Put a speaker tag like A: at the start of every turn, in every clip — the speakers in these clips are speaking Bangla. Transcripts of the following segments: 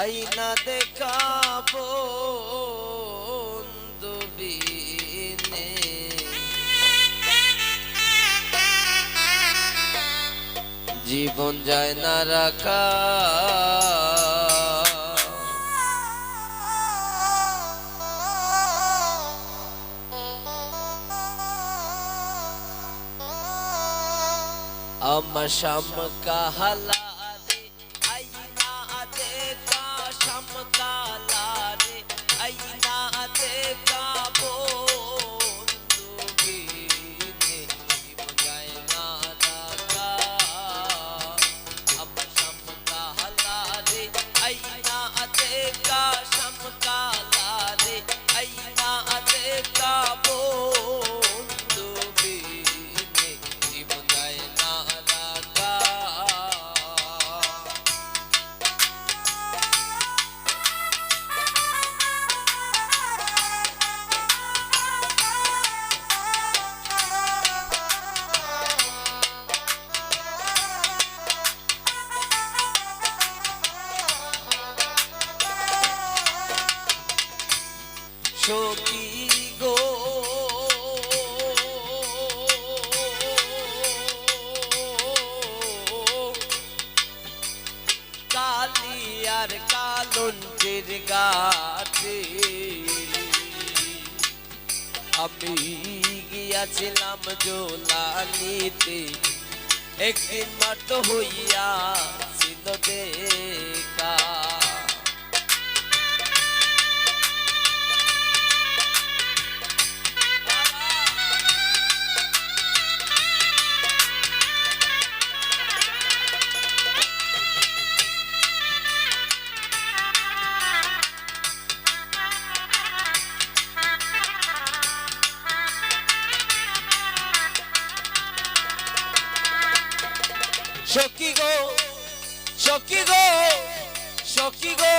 A: আইনা দেখাবো দুবিনে জীবন যায় না রাখা। আমার শাম কাহালা গাছে আমি গিয়াছিলাম জোলানিতে একদিন মাত্র হইয়া সখী গো সখী গো সখী গো।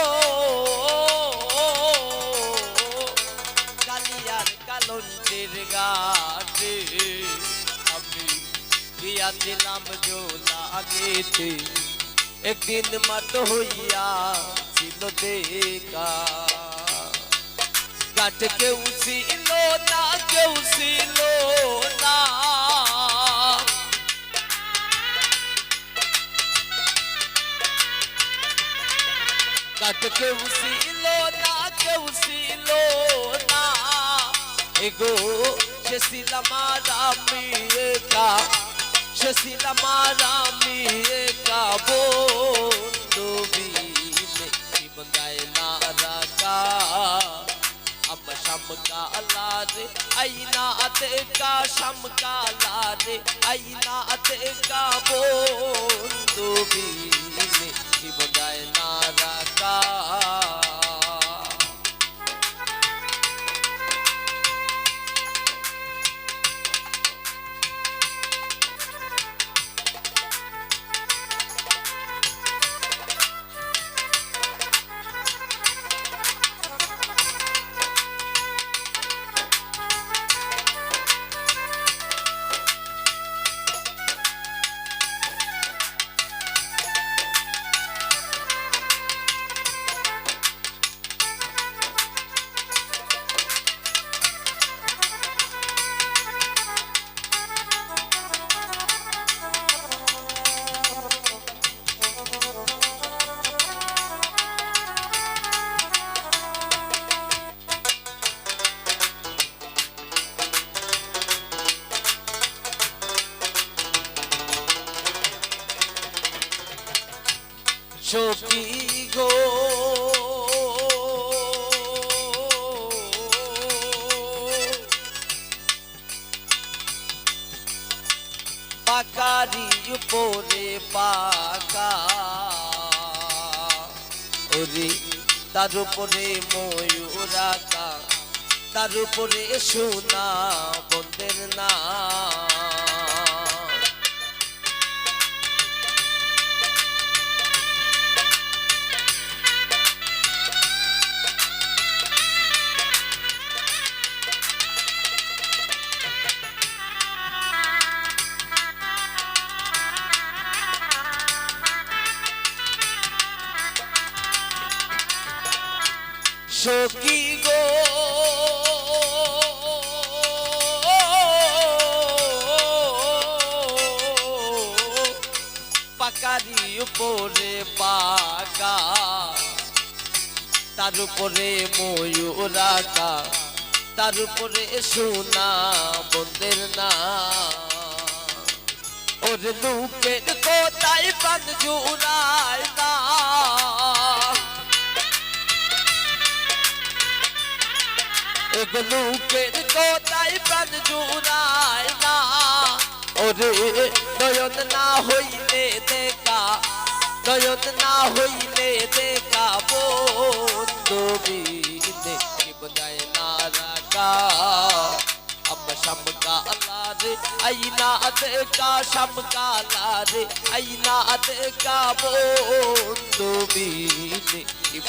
A: কালিয়ার কালন্তের গাছে আমি গিয়াছিলাম জোলা আগেতে। একদিন মাত হইয়া ছিল দেখা। কাট কেউ ছিল না, কেউ ছিল না। কাট কেউ ছিল না কেউ ছিল না এগো সে ছিলাম আর আমি একা সে ছিলাম আর আমি একা বন্ধু বিনে জীবন যায় না রাখা আমার শামকালা রে আইনা দেখা শামকালা রে আইনা দেখা বন্ধু যায় না রাখা সখী গো। পাকারি উপরে পাকা। ওরে তার উপরে ময়ূরাকা তার উপরে সোনা বন্ধের না সখী গো? পাকারি উপরে পাকা, তার উপরে ময়ূরাকা তার উপরে সোনা বন্দের না। ওর লুকের কোথায় জুড়ায় মুখের কোথায় প্রাণ জুড়ায় না। ওরে, নয়ন না হইলে দেখা, নয়ন না হইলে দেখা বন্ধবি দেখিব যায় না রাখা। আম্মা শামকালা রে আইনা দেখা শামকালা রে আইনা দেখা বন্ধবি দেখিব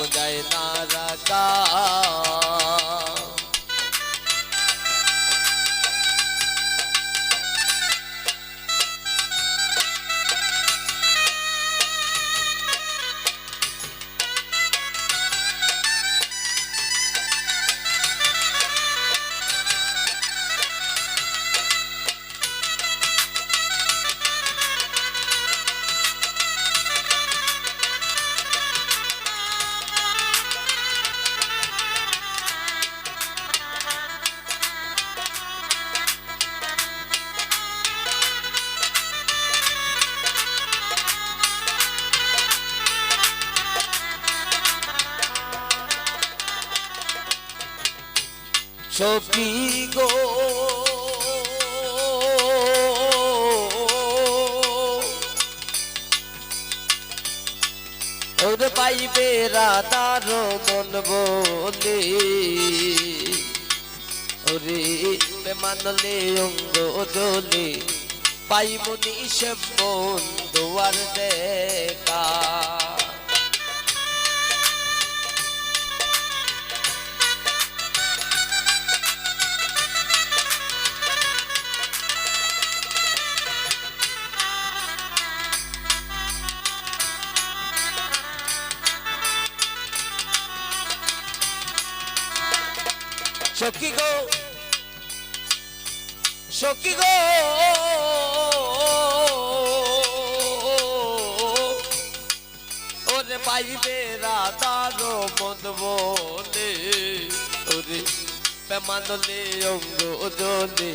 A: সখী গো। ওর পাইবে রাতার মন বলে। ওরে মানলে অঙ্গ জলে, পাইমনি সে বন্ধু আর সখী গো সখী গো। ওরে পাইবে রাধার মন ওরে পেমানলে অঙ্গ জলে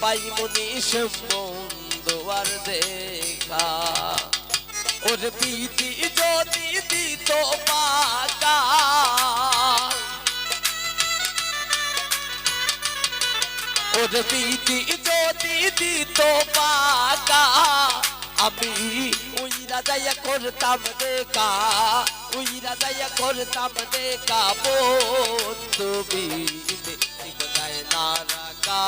A: পাইমনি সম্বন্ধ আর দেখা। ওরে প্রীতি যদি দিত পাকা ওর প্রীতি যদি দিত পাকা, আমি ওই রাজাইয়া করতাম দেখা ওই রাজাইয়া করতাম দেখা বিনে যায় না রাখা।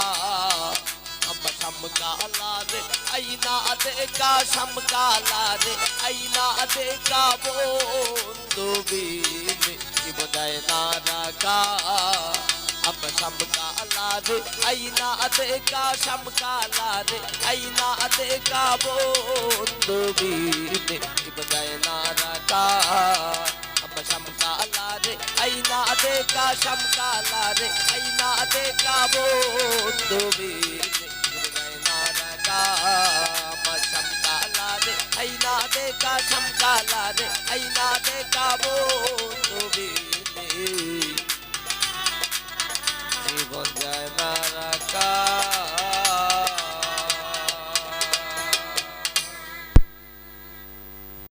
A: আমার সমকালা রে, আইনা দেখা সমকালা রে, আইনা দেখা বিনে যায় না রাখা। अब समकाला रे आईना देखा समकाला रे आईना देखा बोंदो बीने बजाय नारा का अब समकाला रे आईना देखा समकाला रे आईना देखा बोंदो बीने बजाय नारा का अब समकाला रे आईना देखा समकाला रे आईना देखा बोंदो बीने জীবন যায়